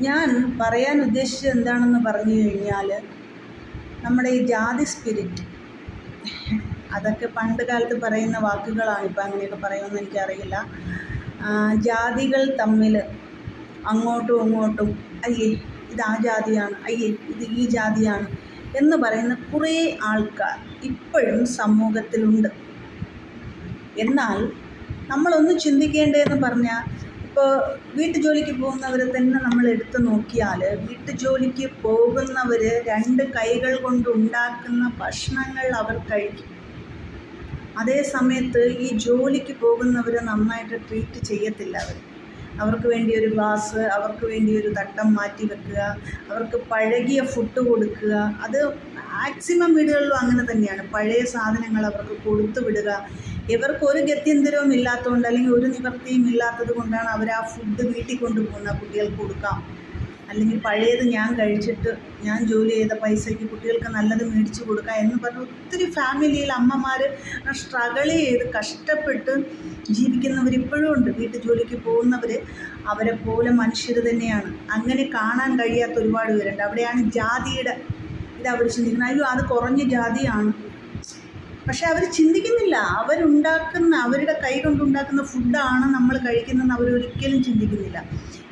ഞാൻ പറയാൻ ഉദ്ദേശിച്ചത് എന്താണെന്ന് പറഞ്ഞു കഴിഞ്ഞാൽ നമ്മുടെ ഈ ജാതി സ്പിരിറ്റ് അതൊക്കെ പണ്ട് കാലത്ത് പറയുന്ന വാക്കുകളാണ് ഇപ്പം അങ്ങനെയൊക്കെ പറയുമെന്ന് എനിക്കറിയില്ല. ജാതികൾ തമ്മിൽ അങ്ങോട്ടും ഇങ്ങോട്ടും അയ്യേ ഇത് ആ ജാതിയാണ് അയ്യേ ഇത് ഈ ജാതിയാണ് എന്ന് പറയുന്ന കുറേ ആൾക്കാർ ഇപ്പോഴും സമൂഹത്തിലുണ്ട്. എന്നാൽ നമ്മളൊന്ന് ചിന്തിക്കേണ്ടതെന്ന് പറഞ്ഞാൽ ഇപ്പോൾ വീട്ടുജോലിക്ക് പോകുന്നവരെ തന്നെ നമ്മൾ എടുത്തു നോക്കിയാൽ വീട്ടുജോലിക്ക് പോകുന്നവർ രണ്ട് കൈകൾ കൊണ്ട് ഉണ്ടാക്കുന്ന ഭക്ഷണങ്ങൾ അവർ കഴിക്കും. അതേ സമയത്ത് ഈ ജോലിക്ക് പോകുന്നവർ നന്നായിട്ട് ട്രീറ്റ് ചെയ്യത്തില്ല അവർ അവർക്ക് വേണ്ടി ഒരു ഗ്ലാസ് അവർക്ക് വേണ്ടി ഒരു തട്ടം മാറ്റി വെക്കുക അവർക്ക് പഴകിയ ഫുഡ് കൊടുക്കുക. അത് മാക്സിമം വീടുകളിലും അങ്ങനെ തന്നെയാണ്. പഴയ സാധനങ്ങൾ അവർക്ക് കൊടുത്തു വിടുക. ഇവർക്ക് ഒരു ഗത്യന്തരവും ഇല്ലാത്തതുകൊണ്ട് അല്ലെങ്കിൽ ഒരു നിവൃത്തിയും ഇല്ലാത്തത് കൊണ്ടാണ് അവർ ആ ഫുഡ് വീട്ടിൽ കൊണ്ടുപോകുന്ന കുട്ടികൾക്ക് കൊടുക്കാം. അല്ലെങ്കിൽ പഴയത് ഞാൻ കഴിച്ചിട്ട് ഞാൻ ജോലി ചെയ്ത പൈസയ്ക്ക് കുട്ടികൾക്ക് നല്ലത് മേടിച്ച് കൊടുക്കാം എന്ന് പറഞ്ഞ് ഒത്തിരി ഫാമിലിയിൽ അമ്മമാർ സ്ട്രഗിൾ ചെയ്ത് കഷ്ടപ്പെട്ട് ജീവിക്കുന്നവർ ഇപ്പോഴും ഉണ്ട്. വീട്ടു ജോലിക്ക് പോകുന്നവർ അവരെ പോലെ മനുഷ്യർ തന്നെയാണ്. അങ്ങനെ കാണാൻ കഴിയാത്ത ഒരുപാട് പേരുണ്ട്. അവിടെയാണ് ജാതിയുടെ ഇത് അവർ ചിന്തിക്കുന്നത്. അയ്യോ അത് കുറഞ്ഞ ജാതിയാണ്. പക്ഷെ അവർ ചിന്തിക്കുന്നില്ല. അവരുണ്ടാക്കുന്ന അവരുടെ കൈ കൊണ്ടുണ്ടാക്കുന്ന ഫുഡാണ് നമ്മൾ കഴിക്കുന്നതെന്ന് അവരൊരിക്കലും ചിന്തിക്കുന്നില്ല.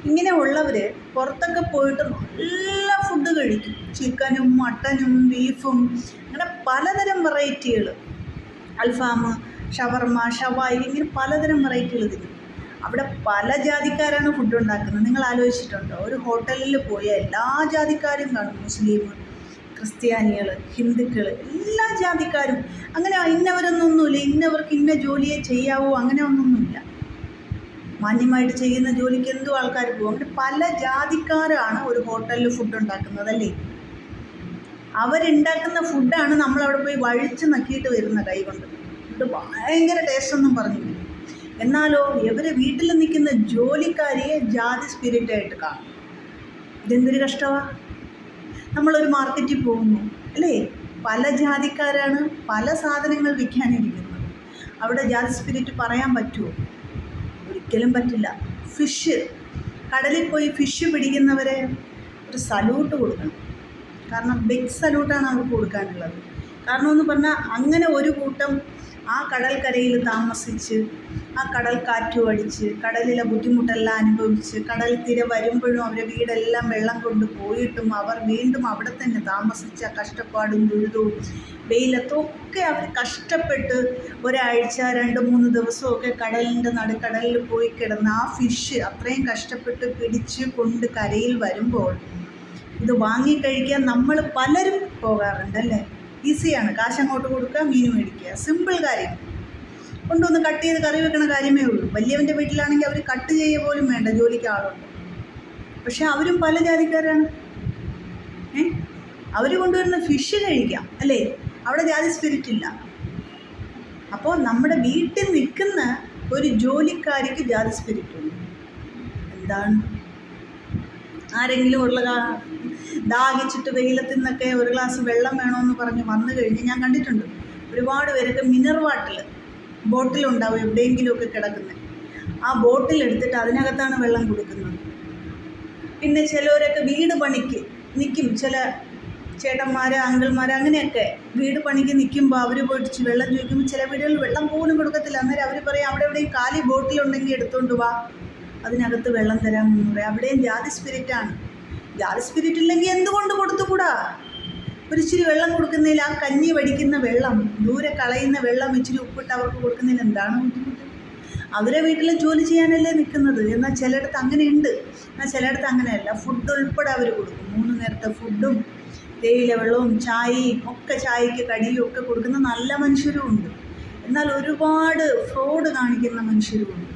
ഇങ്ങനെ ഉള്ളവർ പുറത്തൊക്കെ പോയിട്ട് നല്ല ഫുഡ് കഴിക്കും. ചിക്കനും മട്ടനും ബീഫും അങ്ങനെ പലതരം വെറൈറ്റികൾ അൽഫാം ഷവർമ ഷവായി ഇങ്ങനെ പലതരം വെറൈറ്റികൾ തിന്നും. അവിടെ പല ജാതിക്കാരാണ് ഫുഡ് ഉണ്ടാക്കുന്നത്. നിങ്ങൾ ആലോചിച്ചിട്ടുണ്ടോ? ഒരു ഹോട്ടലിൽ പോയ എല്ലാ ജാതിക്കാരും കാണും. മുസ്ലിം ക്രിസ്ത്യാനികൾ ഹിന്ദുക്കൾ എല്ലാ ജാതിക്കാരും. അങ്ങനെ ഇന്നവരൊന്നൊന്നുമില്ല. ഇന്നവർക്ക് ഇന്ന ജോലിയെ ചെയ്യാവൂ അങ്ങനെ ഒന്നൊന്നുമില്ല. മാന്യമായിട്ട് ചെയ്യുന്ന ജോലിക്ക് എന്തോ ആൾക്കാർ പോകും. അങ്ങനെ പല ജാതിക്കാരാണ് ഒരു ഹോട്ടലിൽ ഫുഡ് ഉണ്ടാക്കുന്നത് അല്ലേ? അവരുണ്ടാക്കുന്ന ഫുഡാണ് നമ്മളവിടെ പോയി വഴിച്ച് നക്കിയിട്ട് വരുന്ന കൈ കൊണ്ട്. ഇത് ഭയങ്കര ടേസ്റ്റൊന്നും പറഞ്ഞില്ല. എന്നാലോ ഇവർ വീട്ടിൽ നിൽക്കുന്ന ജോലിക്കാരിയെ ജാതി സ്പിരിറ്റായിട്ട് കാണും. ഇതെന്തൊരു കഷ്ടമാണ് നമ്മളൊരു മാർക്കറ്റിൽ പോകുന്നു അല്ലേ? പല ജാതിക്കാരാണ് പല സാധനങ്ങൾ വിൽക്കാനിരിക്കുന്നത്. അവിടെ ജാതി സ്പിരിറ്റ് പറയാൻ പറ്റുമോ? ഒരിക്കലും പറ്റില്ല. ഫിഷ് കടലിൽ പോയി ഫിഷ് പിടിക്കുന്നവരെ ഒരു സല്യൂട്ട് കൊടുക്കണം. കാരണം ബിഗ് സല്യൂട്ടാണ് അവർക്ക് കൊടുക്കാനുള്ളത്. കാരണം എന്ന് പറഞ്ഞാൽ അങ്ങനെ ഒരു കൂട്ടം ആ കടൽക്കരയിൽ താമസിച്ച് ആ കടൽ കാറ്റും അടിച്ച് കടലിലെ ബുദ്ധിമുട്ടെല്ലാം അനുഭവിച്ച് കടൽ തിര വരുമ്പോഴും അവരെ വീടെല്ലാം വെള്ളം കൊണ്ട് പോയിട്ടും അവർ വീണ്ടും അവിടെ തന്നെ താമസിച്ച കഷ്ടപ്പാടും ദുരിതവും വെയിലത്തൊക്കെ അവർ കഷ്ടപ്പെട്ട് ഒരാഴ്ച രണ്ട് മൂന്ന് ദിവസമൊക്കെ കടലിന്റെ നടുക്കടലിൽ പോയി കിടന്ന് ആ ഫിഷ് അത്രയും കഷ്ടപ്പെട്ട് പിടിച്ച് കൊണ്ട് കരയിൽ വരുമ്പോൾ ഇത് വാങ്ങിക്കഴിക്കാൻ നമ്മൾ പലരും പോകാറുണ്ട് അല്ലേ? ഈസിയാണ്. കാശ് അങ്ങോട്ട് കൊടുക്കുക മീൻ മേടിക്കുക. സിമ്പിൾ കാര്യം. കൊണ്ടുവന്ന് കട്ട് ചെയ്ത് കറി വെക്കണ കാര്യമേ ഉള്ളൂ. വലിയവന്റെ വീട്ടിലാണെങ്കിൽ അവർ കട്ട് ചെയ്യുക പോലും വേണ്ട. ജോലിക്ക് ആളുണ്ട്. പക്ഷെ അവരും പല ജാതിക്കാരാണ്. ഏ? അവർ കൊണ്ടുവരുന്ന ഫിഷ് കഴിക്കാം അല്ലേ? അവിടെ ജാതി സ്പിരിറ്റ് ഇല്ല. അപ്പോൾ നമ്മുടെ വീട്ടിൽ നിൽക്കുന്ന ഒരു ജോലിക്കാരിക്ക് ജാതി സ്പിരിറ്റ് ഉണ്ട്. എന്താണ്? ആരെങ്കിലും ഉള്ള ദാഹിച്ചിട്ട് വെയിലത്തിൽ നിന്നൊക്കെ ഒരു ഗ്ലാസ് വെള്ളം വേണമെന്ന് പറഞ്ഞ് വന്നു കഴിഞ്ഞ് ഞാൻ കണ്ടിട്ടുണ്ട്. ഒരുപാട് പേരൊക്കെ മിനർ വാട്ടിൽ ബോട്ടിലുണ്ടാവും എവിടെയെങ്കിലുമൊക്കെ കിടക്കുന്നത് ആ ബോട്ടിൽ എടുത്തിട്ട് അതിനകത്താണ് വെള്ളം കൊടുക്കുന്നത്. പിന്നെ ചിലവരൊക്കെ വീട് പണിക്ക് നിൽക്കും ചില ചേട്ടന്മാർ അങ്കിൾമാർ അങ്ങനെയൊക്കെ വീട് പണിക്ക് നിൽക്കുമ്പോൾ അവർ പോയിട്ട് വെള്ളം ചോദിക്കുമ്പോൾ ചില വീടുകളിൽ വെള്ളം പോലും കൊടുക്കത്തില്ല. അന്നേരം അവർ പറയും അവിടെ എവിടെയും കാലി ബോട്ടിലുണ്ടെങ്കിൽ എടുത്തുകൊണ്ട് വാ. അതിനകത്ത് വെള്ളം തരാമെന്ന് പറയും. അവിടെയും ജാതി സ്പിരിറ്റാണ് ജാതി സ്പിരിറ്റ് ഇല്ലെങ്കിൽ എന്തുകൊണ്ട് കൊടുത്തുകൂടാ? ഒരു ഇച്ചിരി വെള്ളം കൊടുക്കുന്നതിൽ ആ കഞ്ഞി വടിക്കുന്ന വെള്ളം ദൂരെ കളയുന്ന വെള്ളം ഇച്ചിരി ഉപ്പിട്ട് അവർക്ക് കൊടുക്കുന്നതിൽ എന്താണ് ബുദ്ധിമുട്ട്? അവരെ വീട്ടിൽ ജോലി ചെയ്യാനല്ലേ നിൽക്കുന്നത്. എന്നാൽ ചിലയിടത്ത് അങ്ങനെയുണ്ട്. എന്നാൽ ചിലയിടത്ത് അങ്ങനെയല്ല. ഫുഡ് ഉൾപ്പെടെ അവർ കൊടുക്കും. മൂന്ന് നേരത്തെ ഫുഡും തേയില വെള്ളവും ചായയും ഒക്കെ ചായയ്ക്ക് കടിയും ഒക്കെ കൊടുക്കുന്ന നല്ല മനുഷ്യരും ഉണ്ട്. എന്നാൽ ഒരുപാട് ഫ്രോഡ് കാണിക്കുന്ന മനുഷ്യരും ഉണ്ട്.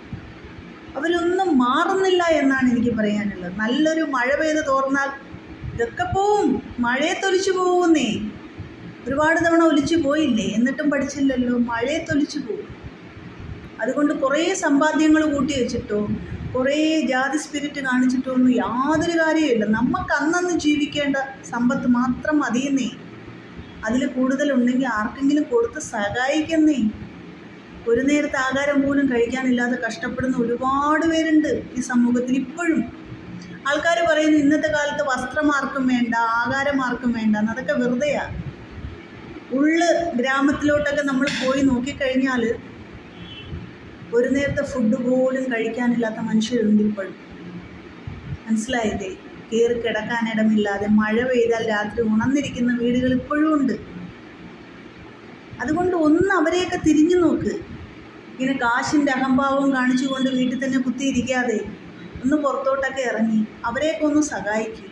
അവരൊന്നും മാറുന്നില്ല എന്നാണ് എനിക്ക് പറയാനുള്ളത്. നല്ലൊരു മഴ പെയ്ത് തോർന്നാൽ ഇതൊക്കെ പോവും. മഴയത്തൊലിച്ചു പോകുന്നേ ഒരുപാട് തവണ ഒലിച്ചു പോയില്ലേ? എന്നിട്ടും പഠിച്ചില്ലല്ലോ. മഴയെ മഴയത്തൊലിച്ചു പോകും അതുകൊണ്ട് കുറേ സമ്പാദ്യങ്ങൾ കൂട്ടി വെച്ചിട്ടോ കുറേ ജാതി സ്പിരിറ്റ് കാണിച്ചിട്ടോ ഒന്നും യാതൊരു കാര്യമില്ല നമുക്ക് അന്നന്ന് ജീവിക്കേണ്ട സമ്പത്ത് മാത്രം മതിയെന്നേ. അതിൽ കൂടുതലുണ്ടെങ്കിൽ ആർക്കെങ്കിലും കൊടുത്ത് സഹായിക്കുന്നേ. ഒരു നേരത്തെ ആഹാരം പോലും കഴിക്കാനില്ലാതെ കഷ്ടപ്പെടുന്ന ഒരുപാട് പേരുണ്ട് ഈ സമൂഹത്തിൽ ഇപ്പോഴും. ആൾക്കാർ പറയുന്നു ഇന്നത്തെ കാലത്ത് വസ്ത്രമാർക്കും വേണ്ട ആഹാരം ആർക്കും വേണ്ട അതൊക്കെ വെറുതെയാണ് ഉള്ള് ഗ്രാമത്തിലോട്ടൊക്കെ നമ്മൾ പോയി നോക്കിക്കഴിഞ്ഞാൽ ഒരു നേരത്തെ ഫുഡ് പോലും കഴിക്കാനില്ലാത്ത മനുഷ്യരുണ്ട് ഇപ്പോഴും. മനസ്സിലായില്ലേ? കയറി കിടക്കാനിടമില്ലാതെ മഴ പെയ്താൽ രാത്രി ഉണർന്നിരിക്കുന്ന വീടുകൾ ഇപ്പോഴും ഉണ്ട്. അതുകൊണ്ട് ഒന്ന് അവരെയൊക്കെ തിരിഞ്ഞു നോക്ക്. ഇങ്ങനെ കാശിന്റെ അഹംഭാവം കാണിച്ചുകൊണ്ട് വീട്ടിൽ തന്നെ കുത്തിയിരിക്കാതെ ഒന്ന് പുറത്തോട്ടൊക്കെ ഇറങ്ങി അവരെയൊക്കെ ഒന്ന് സഹായിക്കും.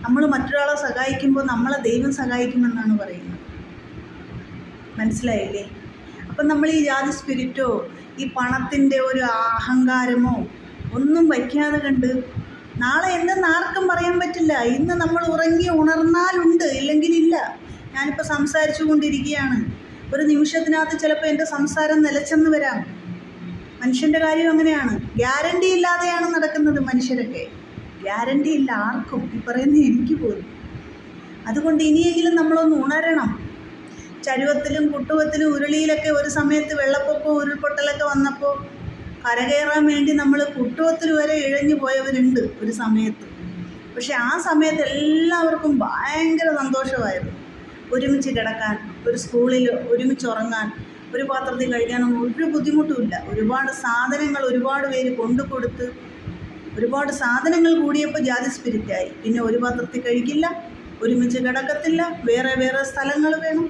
നമ്മൾ മറ്റൊരാളെ സഹായിക്കുമ്പോൾ നമ്മളെ ദൈവം സഹായിക്കുമെന്നാണ് പറയുന്നത്. മനസ്സിലായില്ലേ? അപ്പം നമ്മൾ ഈ ജാതി സ്പിരിറ്റോ ഈ പണത്തിന്റെ ഒരു അഹങ്കാരമോ ഒന്നും വയ്ക്കാതെ കണ്ട് നാളെ എന്തെന്ന് ആർക്കും പറയാൻ പറ്റില്ല. ഇന്ന് നമ്മൾ ഉറങ്ങി ഉണർന്നാലുണ്ട് ഇല്ലെങ്കിൽ ഇല്ല. ഞാനിപ്പോൾ സംസാരിച്ചു കൊണ്ടിരിക്കുകയാണ്. ഒരു നിമിഷത്തിനകത്ത് ചിലപ്പോൾ എന്റെ സംസാരം നിലച്ചെന്ന് വരാം. മനുഷ്യന്റെ കാര്യം അങ്ങനെയാണ്. ഗ്യാരണ്ടി ഇല്ലാതെയാണ് നടക്കുന്നത് മനുഷ്യരൊക്കെ. ഗ്യാരണ്ടി ഇല്ല ആർക്കും. ഈ പറയുന്ന എനിക്ക് പോലും. അതുകൊണ്ട് ഇനിയെങ്കിലും നമ്മളൊന്ന് ഉണരണം. ചരുവത്തിലും കുട്ടുവത്തിലും ഉരുളിയിലൊക്കെ ഒരു സമയത്ത് വെള്ളപ്പൊക്കവും ഉരുൾപൊട്ടലൊക്കെ വന്നപ്പോൾ കരകയറാൻ വേണ്ടി നമ്മൾ കുട്ടുവത്തിൽ വരെ ഇഴഞ്ഞു പോയവരുണ്ട് ഒരു സമയത്ത്. പക്ഷെ ആ സമയത്ത് എല്ലാവർക്കും ഭയങ്കര സന്തോഷമായിരുന്നു ഒരുമിച്ച് കിടക്കാൻ. ഒരു സ്കൂളിൽ ഒരുമിച്ച് ഉറങ്ങാൻ ഒരു പാത്രത്തിൽ കഴിക്കാനൊന്നും ഒരു ബുദ്ധിമുട്ടുമില്ല ഒരുപാട് സാധനങ്ങൾ ഒരുപാട് പേര് കൊണ്ടു കൊടുത്ത് ഒരുപാട് സാധനങ്ങൾ കൂടിയപ്പോൾ ജാതി സ്പിരിറ്റായി. പിന്നെ ഒരു പാത്രത്തിൽ കഴിക്കില്ല ഒരുമിച്ച് കിടക്കത്തില്ല വേറെ വേറെ സ്ഥലങ്ങൾ വേണം.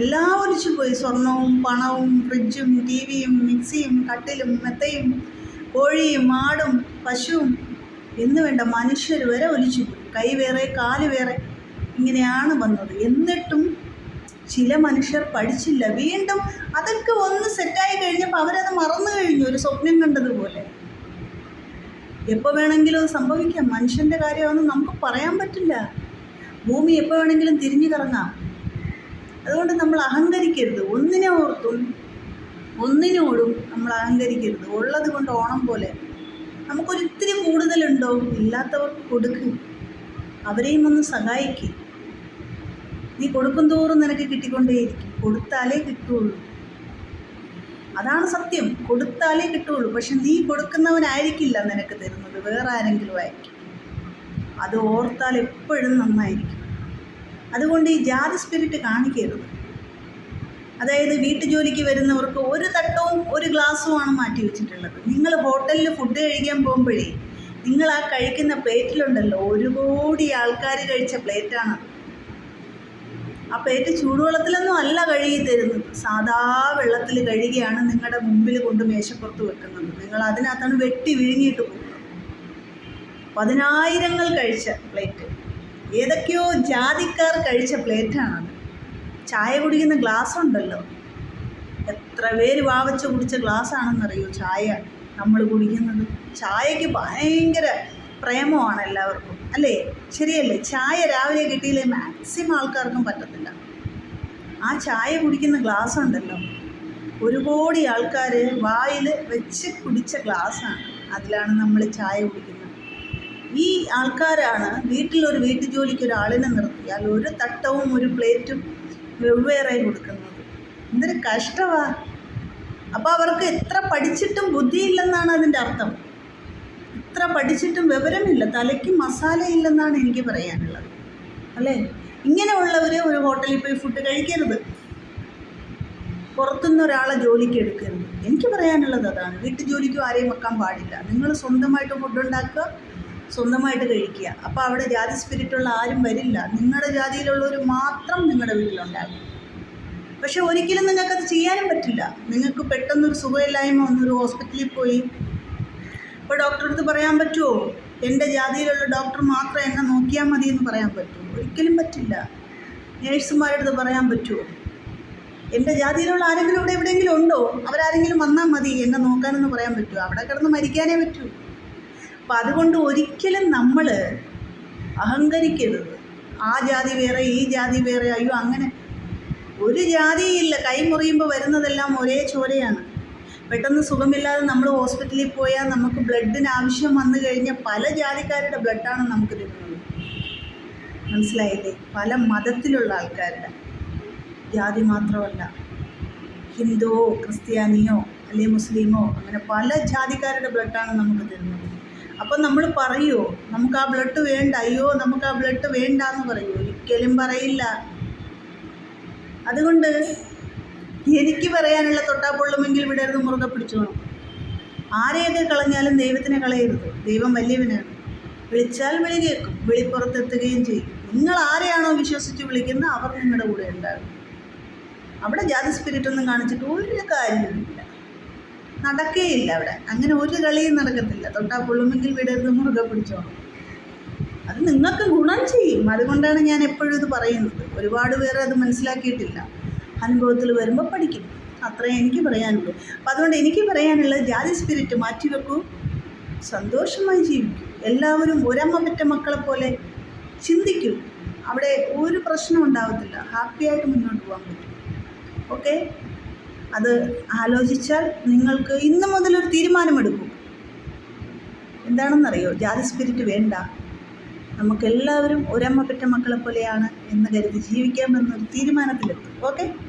എല്ലാം ഒലിച്ചു പോയി. സ്വർണവും പണവും ഫ്രിഡ്ജും ടി വിയും മിക്സിയും കട്ടിലും മെത്തയും കോഴിയും ആടും പശുവും എന്ന് വേണ്ട മനുഷ്യർ വരെ ഒലിച്ചു പോയി. കൈ വേറെ കാൽ വേറെ ഇങ്ങനെയാണ് വന്നത്. എന്നിട്ടും ചില മനുഷ്യർ പഠിച്ചില്ല. വീണ്ടും അതൊക്കെ ഒന്ന് സെറ്റായി കഴിഞ്ഞപ്പോൾ അവരത് മറന്നു കഴിഞ്ഞു ഒരു സ്വപ്നം കണ്ടതുപോലെ. എപ്പോൾ വേണമെങ്കിലും അത് സംഭവിക്കാം. മനുഷ്യന്റെ കാര്യമാണെന്ന് നമുക്ക് പറയാൻ പറ്റില്ല. ഭൂമി എപ്പോൾ വേണമെങ്കിലും തിരിഞ്ഞു കറങ്ങാം. അതുകൊണ്ട് നമ്മൾ അഹങ്കരിക്കരുത്. ഒന്നിനെ ഓർത്തും ഒന്നിനോടും നമ്മൾ അഹങ്കരിക്കരുത്. ഉള്ളത് കൊണ്ട് ഓണം പോലെ. നമുക്കൊരിത്തിരി കൂടുതലുണ്ടോ? ഇല്ലാത്തവർക്ക് കൊടുക്ക്. അവരെയും ഒന്ന് സഹായിക്കും. നീ കൊടുക്കും തോറും നിനക്ക് കിട്ടിക്കൊണ്ടേയിരിക്കും കൊടുത്താലേ കിട്ടുള്ളൂ. അതാണ് സത്യം. കൊടുത്താലേ കിട്ടുള്ളൂ. പക്ഷെ നീ കൊടുക്കുന്നവനായിരിക്കില്ല നിനക്ക് തരുന്നത്. വേറെ ആരെങ്കിലും ആയിരിക്കും. അത് ഓർത്താൽ എപ്പോഴും നന്നായിരിക്കും. അതുകൊണ്ട് ഈ ജാതി സ്പിരിറ്റ് കാണിക്കരുത്. അതായത് വീട്ടുജോലിക്ക് വരുന്നവർക്ക് ഒരു തട്ടവും ഒരു ഗ്ലാസ്സുമാണ് മാറ്റി വെച്ചിട്ടുള്ളത്. നിങ്ങൾ ഹോട്ടലിൽ ഫുഡ് കഴിക്കാൻ പോകുമ്പോഴേ നിങ്ങൾ ആ കഴിക്കുന്ന പ്ലേറ്റിലുണ്ടല്ലോ ഒരു കോടി ആൾക്കാർ കഴിച്ച പ്ലേറ്റാണ് ആ പ്ലേറ്റ് ചൂടുവെള്ളത്തിലൊന്നും അല്ല കഴുകി തരുന്നത് സാധാ വെള്ളത്തിൽ കഴുകിയാണ് നിങ്ങളുടെ മുമ്പിൽ കൊണ്ട് മേശപ്പുറത്ത് വെക്കുന്നത്. നിങ്ങൾ അതിനകത്താണ് വെട്ടി വിഴുങ്ങിയിട്ട് പോകുന്നത്. പതിനായിരങ്ങൾ കഴിച്ച പ്ലേറ്റ്. ഏതൊക്കെയോ ജാതിക്കാർ കഴിച്ച പ്ലേറ്റാണത്. ചായ കുടിക്കുന്ന ഗ്ലാസ് ഉണ്ടല്ലോ. എത്ര പേര് വാവച്ച് കുടിച്ച ഗ്ലാസ് ആണെന്നറിയോ ചായ? നമ്മൾ കുടിക്കുന്നത്. ചായക്ക് ഭയങ്കര പ്രേമമാണ് എല്ലാവർക്കും. അല്ലേ? ശരിയല്ലേ? ചായ രാവിലെ കിട്ടിയില്ലേ? മാക്സിമം ആൾക്കാർക്കും പറ്റത്തില്ല. ആ ചായ കുടിക്കുന്ന ഗ്ലാസ് ഉണ്ടല്ലോ. ഒരു കോടി ആൾക്കാർ വായിൽ വെച്ച് കുടിച്ച ഗ്ലാസ്സാണ് അതിലാണ് നമ്മൾ ചായ കുടിക്കുന്നത്. ഈ ആൾക്കാരാണ് വീട്ടിലൊരു വീട്ടു ജോലിക്ക് ഒരാളിനെ നിർത്തിയാൽ ഒരു തട്ടവും ഒരു പ്ലേറ്റും വെവ്വേറെ കൊടുക്കുന്നത്. എന്തൊരു കഷ്ടമാണ് അപ്പോൾ അവർക്ക് എത്ര പഠിച്ചിട്ടും ബുദ്ധിയില്ലെന്നാണ് അതിന്റെ അർത്ഥം. എത്ര പഠിച്ചിട്ടും വിവരമില്ല. തലയ്ക്ക് മസാല ഇല്ലെന്നാണ് എനിക്ക് പറയാനുള്ളത്. അല്ലേ? ഇങ്ങനെയുള്ളവർ ഒരു ഹോട്ടലിൽ പോയി ഫുഡ് കഴിക്കരുത്. പുറത്തുനിന്ന് ഒരാളെ ജോലിക്ക് എടുക്കരുത്. എനിക്ക് പറയാനുള്ളത് അതാണ്. വീട്ടു ജോലിക്കും ആരെയും വെക്കാൻ പാടില്ല. നിങ്ങൾ സ്വന്തമായിട്ട് ഫുഡ് ഉണ്ടാക്കുക സ്വന്തമായിട്ട് കഴിക്കുക. അപ്പോൾ അവിടെ ജാതി സ്പിരിറ്റുള്ള ആരും വരില്ല. നിങ്ങളുടെ ജാതിയിലുള്ളവർ മാത്രം നിങ്ങളുടെ വീട്ടിലുണ്ടാകും. പക്ഷെ ഒരിക്കലും നിങ്ങൾക്കത് ചെയ്യാനും പറ്റില്ല. നിങ്ങൾക്ക് പെട്ടെന്നൊരു സുഖമില്ലായ്മ വന്നൊരു ഹോസ്പിറ്റലിൽ പോയി ഇപ്പോൾ ഡോക്ടറെ അടുത്ത് പറയാൻ പറ്റുമോ എന്റെ ജാതിയിലുള്ള ഡോക്ടർ മാത്രം എന്നെ നോക്കിയാൽ മതി എന്ന് പറയാൻ പറ്റുമോ ഒരിക്കലും പറ്റില്ല. നേഴ്സുമാരുടെ അടുത്ത് പറയാൻ പറ്റുമോ എന്റെ ജാതിയിലുള്ള ആരെങ്കിലും ഇവിടെ എവിടെയെങ്കിലും ഉണ്ടോ? അവരാരെങ്കിലും വന്നാൽ മതി എന്നെ നോക്കാനെന്ന് പറയാൻ പറ്റുമോ അവിടെ കിടന്ന് മരിക്കാനേ പറ്റൂ. അപ്പം അതുകൊണ്ട് ഒരിക്കലും നമ്മൾ അഹങ്കരിക്കരുത്. ആ ജാതി വേറെ ഈ ജാതി വേറെ അയ്യോ അങ്ങനെ. ഒരു ജാതിയില്ല കൈമുറിയുമ്പോൾ വരുന്നതെല്ലാം ഒരേ ചോരയാണ്. പെട്ടെന്ന് സുഖമില്ലാതെ നമ്മൾ ഹോസ്പിറ്റലിൽ പോയാൽ നമുക്ക് ബ്ലഡിന് ആവശ്യം വന്നു കഴിഞ്ഞാൽ പല ജാതിക്കാരുടെ ബ്ലഡാണ് നമുക്ക് തരുന്നത് മനസ്സിലായില്ലേ? പല മതത്തിലുള്ള ആൾക്കാരുടെ. ജാതി മാത്രമല്ല. ഹിന്ദുവോ ക്രിസ്ത്യാനിയോ അല്ലെങ്കിൽ മുസ്ലിമോ അങ്ങനെ പല ജാതിക്കാരുടെ ബ്ലഡാണ് നമുക്ക് തരുന്നത്. അപ്പം നമ്മൾ പറയുമോ നമുക്ക് ആ ബ്ലഡ് വേണ്ട. അയ്യോ നമുക്ക് ആ ബ്ലഡ് വേണ്ട എന്ന് പറയുമോ ഒരിക്കലും പറയില്ല. അതുകൊണ്ട് എനിക്ക് പറയാനുള്ള തൊട്ടാപ്പൊള്ളുമെങ്കിൽ വിടരുത് മുറുകെ പിടിച്ചോണം ആരെയൊക്കെ കളഞ്ഞാലും ദൈവത്തിനെ കളയരുത്. ദൈവം വലിയവനാണ്. വിളിച്ചാൽ വിളി കേൾക്കും വിളിപ്പുറത്തെത്തുകയും ചെയ്യും. നിങ്ങൾ ആരെയാണോ വിശ്വസിച്ച് വിളിക്കുന്നത് അവർ നിങ്ങളുടെ കൂടെ ഉണ്ടാകും. അവിടെ ജാതി സ്പിരിറ്റ് ഒന്നും കാണിച്ചിട്ട് ഒരു കാര്യവുമില്ല. നടക്കേയില്ല അവിടെ. അങ്ങനെ ഒരു കളിയും നടക്കത്തില്ല. തൊട്ടാ പൊള്ളുമെങ്കിൽ വിടരുത് മുറുകെ പിടിച്ചോണം അത് നിങ്ങൾക്ക് ഗുണം ചെയ്യും. അതുകൊണ്ടാണ് ഞാൻ എപ്പോഴും ഇത് പറയുന്നത്. ഒരുപാട് പേർ അത് മനസ്സിലാക്കിയിട്ടില്ല. അനുഭവത്തിൽ വരുമ്പോൾ പഠിക്കും. അത്രേ എനിക്ക് പറയാനുള്ളൂ. അപ്പം അതുകൊണ്ട് എനിക്ക് പറയാനുള്ളത് ജാതി സ്പിരിറ്റ് മാറ്റിവെക്കൂ സന്തോഷമായി ജീവിക്കൂ. എല്ലാവരും ഒരമ്മ പെറ്റ മക്കളെ പോലെ ചിന്തിക്കൂ. അവിടെ ഒരു പ്രശ്നം ഉണ്ടാവത്തില്ല. ഹാപ്പിയായിട്ട് മുന്നോട്ട് പോകാൻ പറ്റും. ഓക്കെ അത് ആലോചിച്ചാൽ നിങ്ങൾക്ക് ഇന്ന് മുതലൊരു തീരുമാനമെടുക്കും. എന്താണെന്നറിയോ? ജാതി സ്പിരിറ്റ് വേണ്ട. നമുക്കെല്ലാവരും ഒരമ്മ പെറ്റ മക്കളെ പോലെയാണ് എന്ന് കരുതി ജീവിക്കാമെന്നൊരു തീരുമാനത്തിലെത്തും. ഓക്കെ